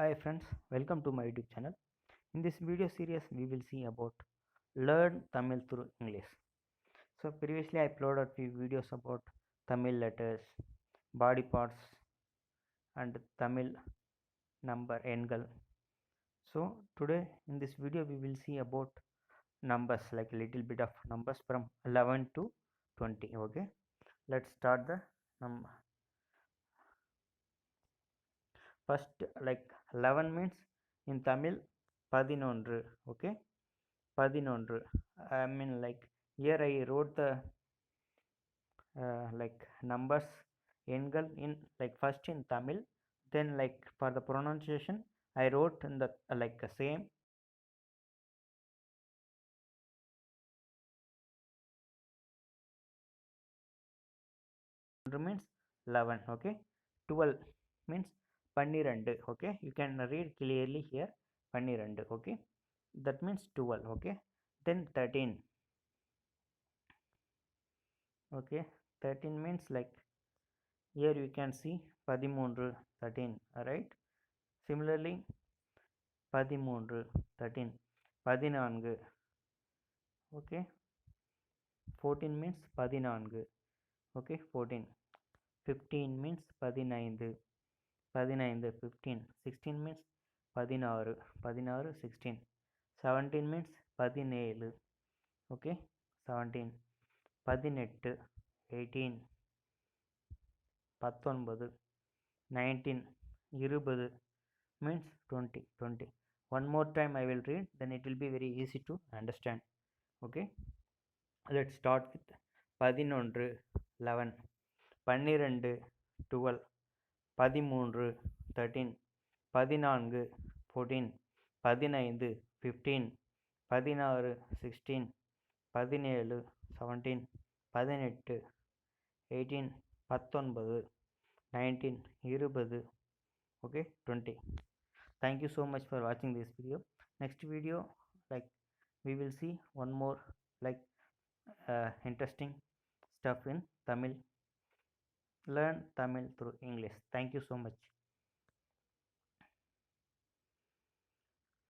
hi friends welcome to my youtube channel in this video series we will see about learn tamil through english so previously i uploaded few videos about tamil letters body parts and tamil number angle. so today in this video we will see about numbers like little bit of numbers from 11 to 20 okay let's start the number. First like 11 means in Tamil பதினொன்று okay பதினொன்று I mean like here I wrote the uh, like numbers எண்கள் in like first in Tamil then like for the pronunciation I wrote in the uh, like uh, same means 11 okay 12 means பன்னிரண்டு okay you can read clearly here பன்னிரண்டு okay that means 12 okay then 13 okay 13 means like here you can see பதிமூன்று 13 right similarly பதிமூன்று 13 பதினான்கு okay 14 means பதினான்கு okay 14 15 means பதினைந்து பதினைந்து fifteen sixteen means பதினாறு பதினாறு சிக்ஸ்டீன் செவன்டீன் மீன்ஸ் பதினேழு ஓகே செவன்டீன் பதினெட்டு எயிட்டீன் பத்தொன்பது நைன்டீன் இருபது means twenty twenty one more time I will read then it will be very easy to understand okay let start with பதினொன்று eleven பன்னிரெண்டு twelve பதிமூன்று 13 பதினான்கு 14 பதினைந்து 15 பதினாறு 16 பதினேழு 17 பதினெட்டு 18 பத்தொன்பது 19 இருபது okay 20 thank you so much for watching this video next video like we will see one more like uh, interesting stuff in tamil learn tamil through english. Thank you so much